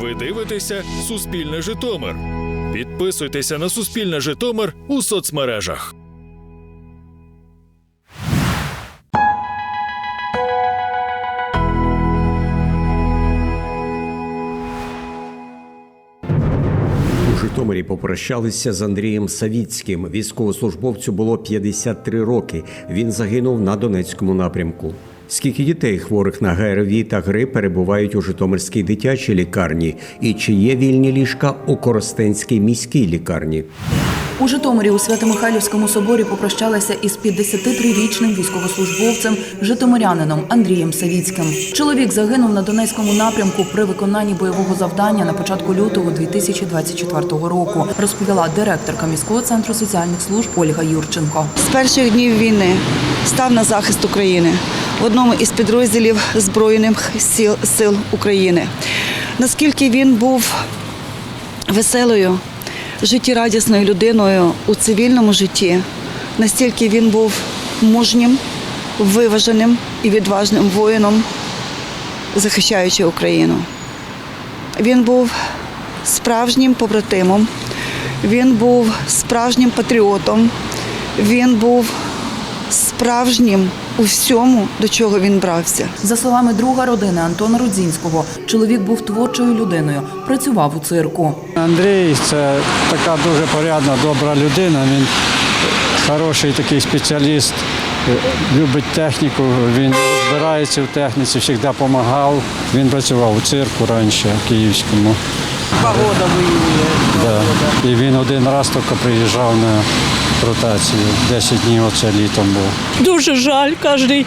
Ви дивитеся Суспільне Житомир. Підписуйтеся на Суспільне Житомир у соцмережах. Житомирі попрощалися з Андрієм Савіцьким. Військовослужбовцю було 53 роки. Він загинув на Донецькому напрямку. Скільки дітей хворих на ГРВІ та грип перебувають у Житомирській дитячій лікарні? І чи є вільні ліжка у Коростенській міській лікарні? У Житомирі у Свято-Михайлівському соборі попрощалися із 53-річним військовослужбовцем житомирянином Андрієм Савіцьким. Чоловік загинув на Донецькому напрямку при виконанні бойового завдання на початку лютого 2024 року. Розповіла директорка міського центру соціальних служб Ольга Юрченко. з перших днів війни став на захист України в одному із підрозділів Збройних сил, сил України. Наскільки він був веселою, життєрадісною людиною у цивільному житті, настільки він був мужнім, виваженим і відважним воїном, захищаючи Україну. Він був справжнім побратимом, він був справжнім патріотом, він був справжнім у всьому, до чого він брався. За словами друга родини Антона Рудзінського, чоловік був творчою людиною, працював у цирку. Андрій це така дуже порядна, добра людина. Він хороший такий спеціаліст, любить техніку, він розбирається в техніці, завжди допомагав. Він працював у цирку раніше, в Київському. Погода воює. Да. І він один раз тільки приїжджав на ротацію. 10 днів оце літом був. Дуже жаль, кожен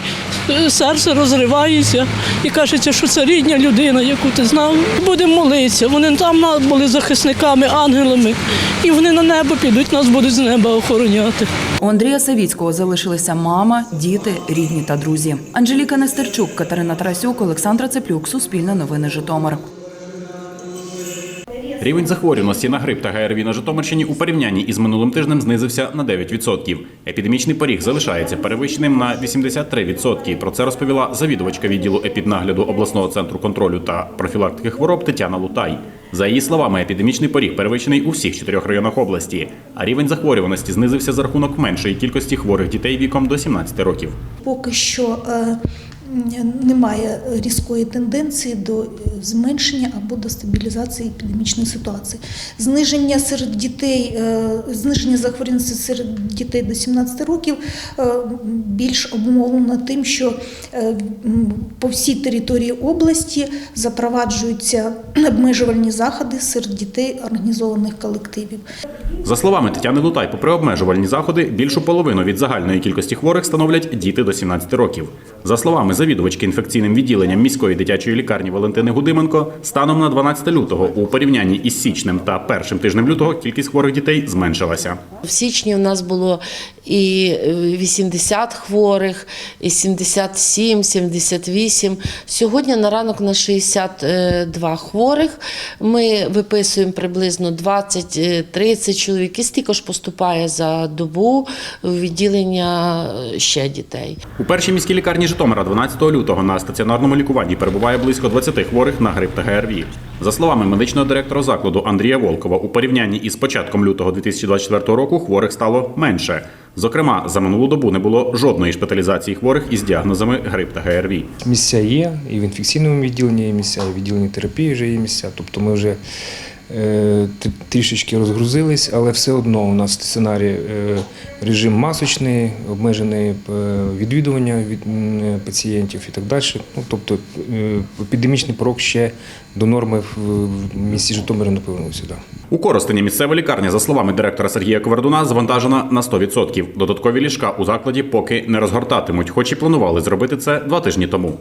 серце розривається і кажеться, що це рідня людина, яку ти знав. Будемо молитися. Вони там були захисниками, ангелами, і вони на небо підуть, нас будуть з неба охороняти. У Андрія Савіцького залишилися мама, діти, рідні та друзі. Анжеліка Нестерчук, Катерина Тарасюк, Олександра Цеплюк, Суспільне новини Житомир. Рівень захворюваності на грип та ГРВІ на Житомирщині у порівнянні із минулим тижнем знизився на 9%. Епідемічний поріг залишається перевищеним на 83%. Про це розповіла завідувачка відділу епіднагляду обласного центру контролю та профілактики хвороб Тетяна Лутай. За її словами, епідемічний поріг перевищений у всіх чотирьох районах області, а рівень захворюваності знизився за рахунок меншої кількості хворих дітей віком до 17 років. поки що е, немає різкої тенденції до зменшення або до стабілізації епідемічної ситуації. Зниження серед дітей, е, зниження захворюваності серед дітей до 17 років е, більш обумовлено тим, що е, по всій території області запроваджуються обмежувальні заходи серед дітей організованих колективів. За словами Тетяни Лутай, попри обмежувальні заходи, більшу половину від загальної кількості хворих становлять діти до 17 років. За словами завідувачки інфекційним відділенням міської дитячої лікарні Валентини Гудименко, станом на 12 лютого у порівнянні із січнем та першим тижнем лютого кількість хворих дітей зменшилася. В січні у нас було і е, 80 хворих, і 77, 78. Сьогодні на ранок на 62 хворих. Ми виписуємо приблизно 20-30 чоловік. І стільки ж поступає за добу у відділення е, ще дітей. У першій міській лікарні Житомира 12 лютого на стаціонарному лікуванні перебуває близько 20 хворих на грип та ГРВІ. За словами медичного директора закладу Андрія Волкова, у порівнянні із початком лютого 2024 року хворих стало менше. Зокрема, за минулу добу не було жодної шпиталізації хворих із діагнозами грип та ГРВІ. Місця є, і в інфекційному відділенні є місця, і в відділенні терапії вже є місця. Тобто ми вже трішечки розгрузились, але все одно у нас стаціонарі е, режим масочний, обмежене е, відвідування від пацієнтів і так далі. Ну, тобто е, епідемічний порог ще до норми в, в місті Житомира не повернувся. Да. У Коростені місцева лікарня, за словами директора Сергія Ковардуна, завантажена на 100%. Додаткові ліжка у закладі поки не розгортатимуть, хоч і планували зробити це два тижні тому.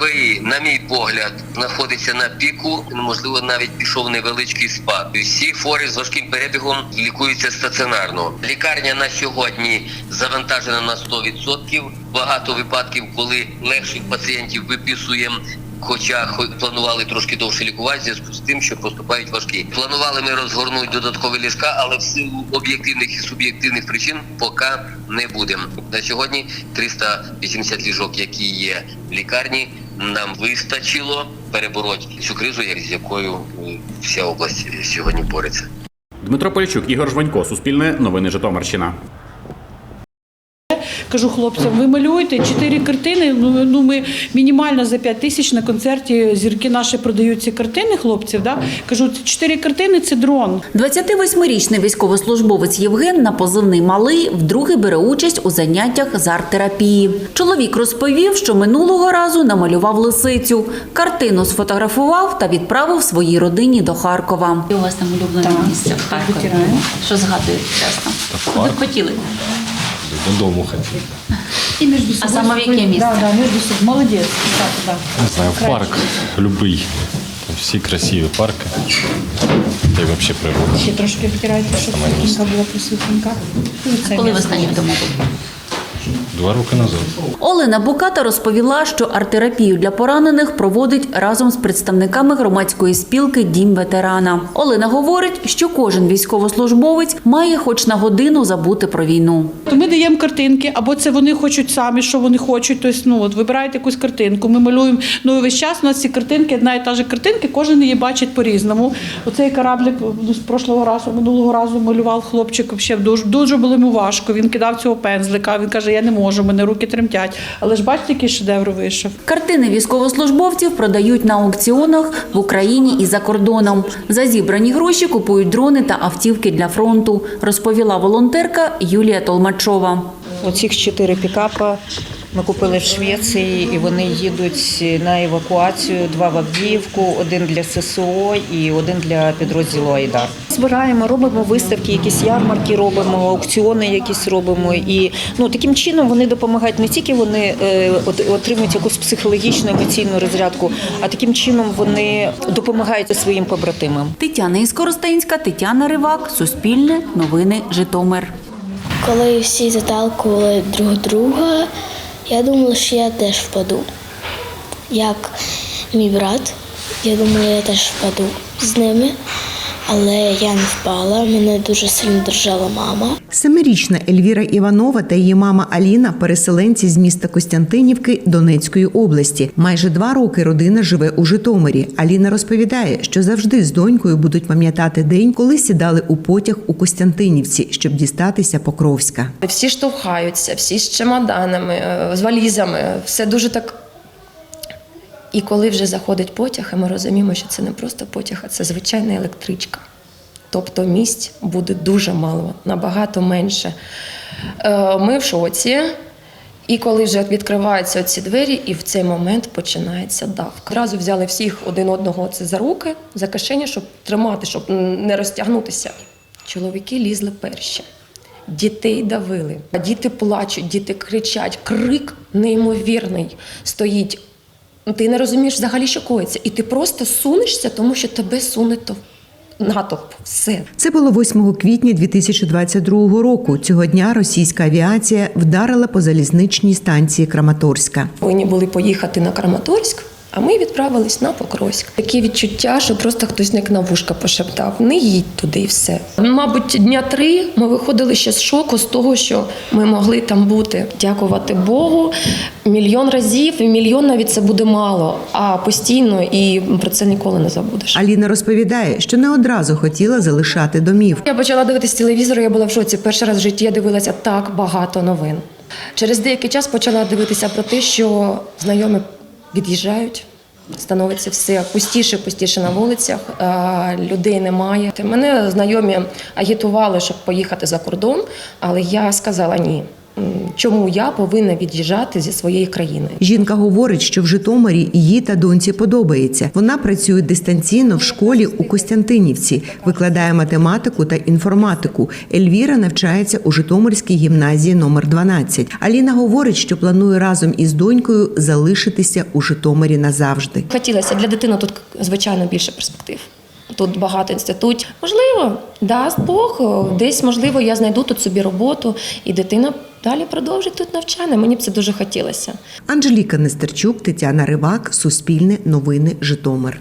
ГРВІ, на мій погляд, знаходиться на піку. Можливо, навіть пішов невеличкий спад. Всі хворі з важким перебігом лікуються стаціонарно. Лікарня на сьогодні завантажена на 100%. Багато випадків, коли легших пацієнтів виписуємо. Хоча хо- планували трошки довше лікувати зв'язку з тим, що поступають важкі. Планували ми розгорнути додаткові ліжка, але в силу об'єктивних і суб'єктивних причин поки не будемо. На сьогодні 380 ліжок, які є в лікарні, нам вистачило перебороти цю кризу, з якою е, вся область сьогодні бореться. Дмитро Полячук, Ігор Жванько, Суспільне, Новини Житомирщина. Кажу хлопцям, ви малюєте чотири картини. Ну, ну ми мінімально за 5 тисяч на концерті зірки наші продають ці картини хлопців. Да? Кажу, чотири картини це дрон. 28-річний військовослужбовець Євген на позивний малий вдруге бере участь у заняттях з арт-терапії. Чоловік розповів, що минулого разу намалював лисицю. Картину сфотографував та відправив своїй родині до Харкова. У вас там улюблене місце в Харкові. Що згадуєте часто? Б хотіли? Додому хотів. І між А саме в яке місце? Да, да, між собою. Молодець. Так, да. Не знаю, в парк любий. Там всі красиві парки. Та й взагалі природа. Ще трошки втирайте, щоб Саме місце. світлинка була присвітленька. Коли ви останні вдома були? Два роки назад. Олена Буката розповіла, що арт-терапію для поранених проводить разом з представниками громадської спілки Дім ветерана. Олена говорить, що кожен військовослужбовець має хоч на годину забути про війну. Ми даємо картинки, або це вони хочуть самі, що вони хочуть. Тобто, ну от вибирають якусь картинку. Ми малюємо. Ну і весь час у нас ці картинки, одна і та ж картинки, кожен її бачить по-різному. Оцей кораблик ну, з прошлого разу, минулого разу малював хлопчик. Ще дуже дуже було йому важко. Він кидав цього пензлика. Він каже: Я не можу, мене руки тремтять. Але ж бачите, який шедевр вийшов. Картини військовослужбовців продають на аукціонах в Україні і за кордоном. За зібрані гроші купують дрони та автівки для фронту, розповіла волонтерка Юлія Толмачова. Оцих чотири пікапа ми купили в Швеції, і вони їдуть на евакуацію. Два в Авдіївку, один для ССО і один для підрозділу Айдар. Збираємо, робимо виставки, якісь ярмарки робимо, аукціони якісь робимо. І ну таким чином вони допомагають не тільки вони е, отримують якусь психологічну емоційну розрядку, а таким чином вони допомагають своїм побратимам. Тетяна Іскоростенська, Тетяна Ривак, Суспільне, Новини, Житомир. Коли всі заталкували друг друга, я думала, що я теж впаду. Як мій брат, я думала, я теж впаду з ними, але я не впала, мене дуже сильно держала мама. Семирічна Ельвіра Іванова та її мама Аліна переселенці з міста Костянтинівки Донецької області. Майже два роки родина живе у Житомирі. Аліна розповідає, що завжди з донькою будуть пам'ятати день, коли сідали у потяг у Костянтинівці, щоб дістатися Покровська. Всі штовхаються, всі з чемоданами, е, з валізами, все дуже так. І коли вже заходить потяг, і ми розуміємо, що це не просто потяг, а це звичайна електричка. Тобто місць буде дуже мало, набагато менше. Е, Ми в шоці. І коли вже відкриваються ці двері, і в цей момент починається давка. Одразу взяли всіх один одного це за руки, за кишені, щоб тримати, щоб не розтягнутися. Чоловіки лізли перші. Дітей давили, а діти плачуть, діти кричать. Крик неймовірний стоїть. Ти не розумієш взагалі, що коїться, і ти просто сунешся, тому що тебе суне то натовп. Все. Це було 8 квітня 2022 року. Цього дня російська авіація вдарила по залізничній станції Краматорська. Повинні були поїхати на Краматорськ, а ми відправились на Покровськ. Такі відчуття, що просто хтось як на вушка пошептав: не їдь туди і все. Мабуть, дня три ми виходили ще з шоку з того, що ми могли там бути. Дякувати Богу. Мільйон разів, і мільйон навіть це буде мало, а постійно і про це ніколи не забудеш. Аліна розповідає, що не одразу хотіла залишати домів. Я почала дивитися телевізор, я була в шоці. Перший раз в житті я дивилася так багато новин. Через деякий час почала дивитися про те, що знайомі від'їжджають. Становиться все пустіше, пустіше на вулицях, людей немає. Мене знайомі агітували, щоб поїхати за кордон, але я сказала ні. Чому я повинна від'їжджати зі своєї країни? Жінка говорить, що в Житомирі їй та доньці подобається. Вона працює дистанційно в школі у Костянтинівці, викладає математику та інформатику. Ельвіра навчається у Житомирській гімназії номер 12. Аліна говорить, що планує разом із донькою залишитися у Житомирі назавжди. Хотілося для дитини тут, звичайно, більше перспектив. Тут багато інститутів. Можливо, дасть Бог, десь можливо, я знайду тут собі роботу, і дитина далі продовжить тут навчання. Мені б це дуже хотілося. Анжеліка Нестерчук, Тетяна Ривак, Суспільне новини, Житомир.